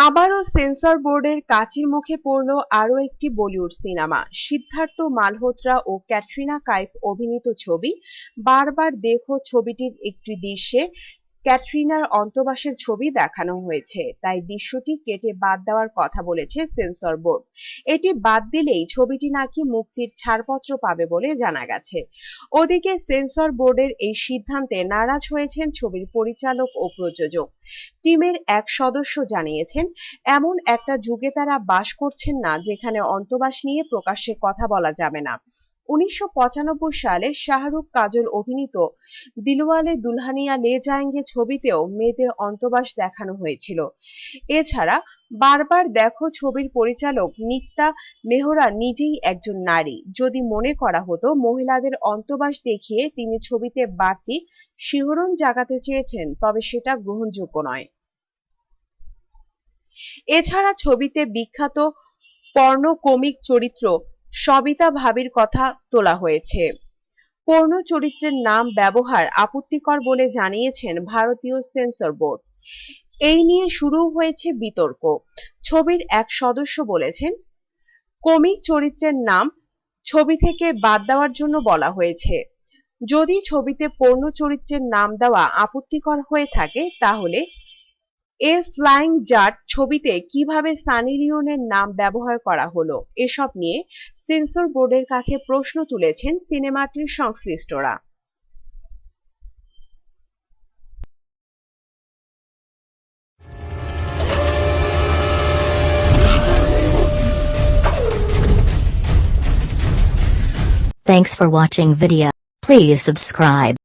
আবারও সেন্সর বোর্ডের কাচির মুখে পড়ল আরও একটি বলিউড সিনেমা। সিদ্ধার্থ মালহোত্রা ও ক্যাটরিনা কাইফ অভিনীত ছবি, বারবার দেখো ছবিটির একটি দৃশ্যে ক্যাটরিনার অন্তবাসের ছবি দেখানো হয়েছে, তাই দৃশ্যটি কেটে বাদ দেওয়ার কথা বলেছে সেন্সর বোর্ড। এটি বাদ দিলেই ছবিটি নাকি মুক্তির ছাড়পত্র পাবে বলে জানা গেছে। ওদিকে সেন্সর বোর্ডের এই সিদ্ধান্তে নারাজ হয়েছেন ছবির পরিচালক ও প্রযোজক। টিমের এক সদস্য জানিয়েছেন, এমন একটা যুগে তারা বাস করছেন না যেখানে অন্তবাস নিয়ে প্রকাশ্যে কথা বলা যাবে না। উনিশশো পঁচানব্বই সালে শাহরুখ কাজল অভিনীত দিলওয়ালে দুলহানিয়া লে যায়েঙ্গে ছবিতেও মেয়েদের অন্তবাস দেখানো হয়েছিল। এছাড়া বারবার দেখো ছবির পরিচালক নিত্যা মেহরা নিজেই একজন নারী। যদি মনে করা হতো মহিলাদের অন্তবাস দেখিয়ে তিনি ছবিতে বাড়তি শিহরণ জাগাতে চেয়েছেন, তবে সেটা গ্রহণযোগ্য নয়। এছাড়া ছবিতে বিখ্যাত পর্ণ কমিক চরিত্র সবিতা ভাবির কথা তোলা হয়েছে। পর্ণ চরিত্রের নাম, ব্যবহার আপত্তিকর বলে জানিয়েছেন ভারতীয় সেন্সর বোর্ড। এই নিয়ে শুরু হয়েছে বিতর্ক। ছবির এক সদস্য বলেছেন, কমিক চরিত্রের নাম ছবি থেকে বাদ দেওয়ার জন্য বলা হয়েছে। যদি ছবিতে পর্ণ চরিত্রের নাম দেওয়া আপত্তিকর হয়ে থাকে, তাহলে এ ফ্লাইং জাট ছবিতে কীভাবে সানি লিওনের নাম ব্যবহার করা হলো, এসব নিয়ে সেন্সর বোর্ডের কাছে প্রশ্ন তুলেছেন সিনেমাটির সংশ্লিষ্টরা Thanks for watching video. Please subscribe.